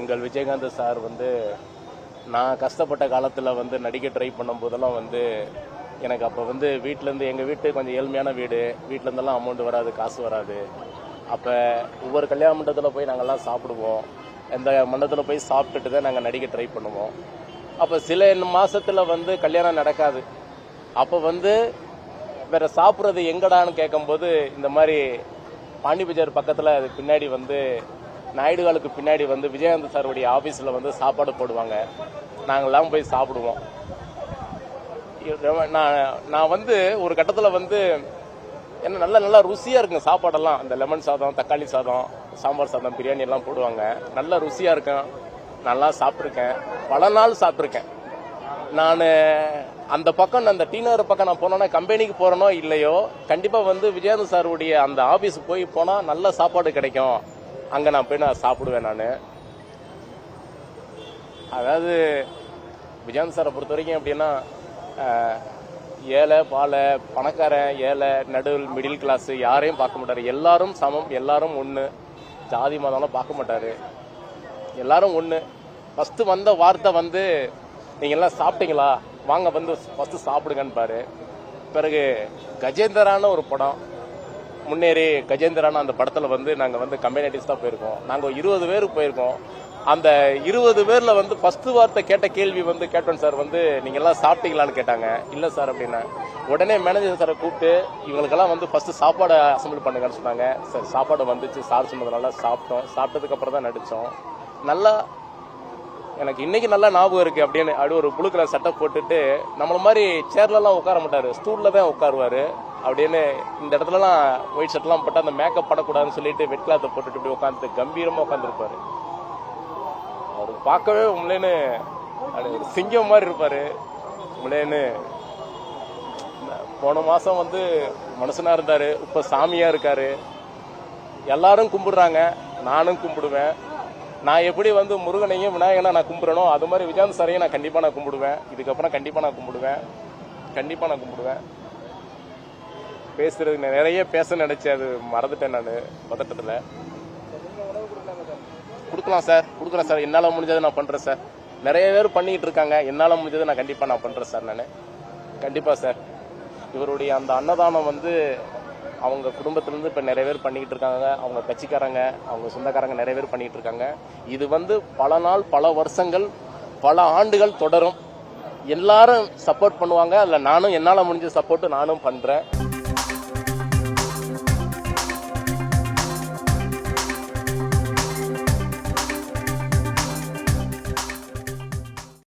எங்கள் விஜயகாந்த் சார் வந்து நான் கஷ்டப்பட்ட காலத்தில் வந்து நடிக்க ட்ரை பண்ணும் போதெல்லாம் வந்து எனக்கு அப்போ வந்து வீட்டிலேருந்து எங்கள் வீட்டு கொஞ்சம் ஏழ்மையான வீடு. வீட்டிலேருந்தெல்லாம் அமௌண்ட் வராது காசு வராது. அப்போ ஒவ்வொரு கல்யாண மண்டபத்தில் போய் நாங்கள்லாம் சாப்பிடுவோம். எந்த மண்டபத்தில் போய் சாப்பிட்டுட்டு தான் நாங்கள் நடிக்க ட்ரை பண்ணுவோம். அப்போ சில மாதத்தில் வந்து கல்யாணம் நடக்காது. அப்போ வந்து வேற சாப்பிட்றது எங்கடான்னு கேட்கும்போது இந்த மாதிரி பாண்டி பஜார் பக்கத்தில் அது பின்னாடி வந்து நாயுடுகாலுக்கு பின்னாடி வந்து விஜயகாந்த் சாருடைய ஆஃபீஸில் வந்து சாப்பாடு போடுவாங்க. நாங்கள்லாம் போய் சாப்பிடுவோம். நான் நான் வந்து ஒரு கட்டத்தில் வந்து என்ன நல்லா நல்லா ருசியாக இருக்குங்க சாப்பாடெல்லாம். அந்த லெமன் சாதம் தக்காளி சாதம் சாம்பார் சாதம் பிரியாணி எல்லாம் போடுவாங்க. நல்லா ருசியாக இருக்கும் நல்லா சாப்பிட்ருக்கேன் பல நாள் சாப்பிட்ருக்கேன் நான் அந்த பக்கம் அந்த டீனர் பக்கம் நான் போனோன்னா கம்பெனிக்கு போகிறேனோ இல்லையோ கண்டிப்பாக வந்து விஜயகாந்த் சாருடைய அந்த ஆஃபீஸுக்கு போய் போனால் நல்ல சாப்பாடு கிடைக்கும். அங்கே நான் போய் நான் சாப்பிடுவேன் நான். அதாவது விஜயகாந்த் சாரை பொறுத்த வரைக்கும் எப்படின்னா ஏழை பாலை பணக்காரன் ஏழை நடுவில் மிடில் கிளாஸ் யாரையும் பார்க்க மாட்டார். எல்லாரும் சமம் எல்லாரும் ஒன்று ஜாதி மதம்லாம் பார்க்க மாட்டார். எல்லாரும் ஒன்று ஃபஸ்ட்டு வந்த வார்த்தை வந்து நீங்கள் எல்லாம் சாப்பிட்டீங்களா? வாங்க வந்து ஃபஸ்ட்டு சாப்பிடுங்கன்னு பாரு பிறகு கஜேந்திரான ஒரு படம். முன்னேறி கஜேந்திரான அந்த படத்தில் வந்து நாங்கள் வந்து கம்பெனிட்டிஸ் தான் போயிருக்கோம். நாங்கள் இருபது பேர் போயிருக்கோம். அந்த இருபது பேரில் வந்து ஃபஸ்ட்டு வார்த்தை கேட்ட கேள்வி வந்து கேப்டன் சார் வந்து நீங்க எல்லாம் சாப்பிட்டீங்களான்னு கேட்டாங்க. இல்லை சார் அப்படின்னா உடனே மேனேஜர் சாரை கூப்பிட்டு இவங்களுக்கெல்லாம் வந்து ஃபஸ்ட்டு சாப்பாடை அசம்பிள் பண்ணுங்கன்னு சொன்னாங்க. சார் சாப்பாடு வந்துச்சு. சார் சொன்னதுனால சாப்பிட்டோம். சாப்பிட்டதுக்கப்புறம் தான் நடித்தோம் நல்லா எனக்கு இன்னைக்கு நல்லா ஞாபகம் இருக்கு அப்படின்னு அப்படி ஒரு புழு சட்டை போட்டுட்டு நம்மள மாதிரி சேர்லலாம் உட்கார மாட்டாரு. ஸ்டூல்ல தான் உட்காருவாரு. அப்படின்னு இந்த இடத்துலலாம் ஒயிட் ஷர்ட்லாம் போட்டு அந்த மேக்கப் படக்கூடாதுன்னு சொல்லிட்டு வெட் கிளாத்தை போட்டுட்டு இப்படி உட்காந்து கம்பீரமாக உட்காந்துருப்பாரு அவர் பார்க்கவே உங்களேன்னு ஒரு சிங்கம் மாதிரி இருப்பார். உங்களேன்னு போன மாதம் வந்து மனுஷனாக இருந்தார். இப்போ சாமியாக இருக்கார். எல்லாரும் கும்பிடுறாங்க. நானும் கும்பிடுவேன். நான் எப்படி வந்து முருகனையும் விநாயகனை நான் கும்பிடுறனோ அது மாதிரி விஜயாந்த் சாரையும் நான் கண்டிப்பாக நான் கும்பிடுவேன். இதுக்கப்புறம் கண்டிப்பாக நான் கும்பிடுவேன். கண்டிப்பாக நான் கும்பிடுவேன். பேசுறது நிறைய பேச நினைச்சேன் அது மறந்துட்டேன் நான் பதட்டத்தில். கொடுக்கலாம் சார் கொடுக்குறேன் சார். என்னால் முடிஞ்சதை நான் பண்ணுறேன் சார். நிறைய பேர் பண்ணிக்கிட்டு இருக்காங்க. என்னால் முடிஞ்சதை நான் கண்டிப்பாக நான் பண்ணுறேன் சார் நான். கண்டிப்பாக சார். இவருடைய அந்த அன்னதானம் வந்து அவங்க குடும்பத்திலேருந்து இப்போ நிறைய பேர் பண்ணிக்கிட்டு இருக்காங்க. அவங்க கட்சிக்காரங்க அவங்க சொந்தக்காரங்க நிறைய பேர் பண்ணிக்கிட்டு இருக்காங்க. இது வந்து பல நாள் பல வருஷங்கள் பல ஆண்டுகள் தொடரும். எல்லாரும் சப்போர்ட் பண்ணுவாங்க. அதில் நானும் என்னால் முடிஞ்ச சப்போர்ட் நானும் பண்ணுறேன்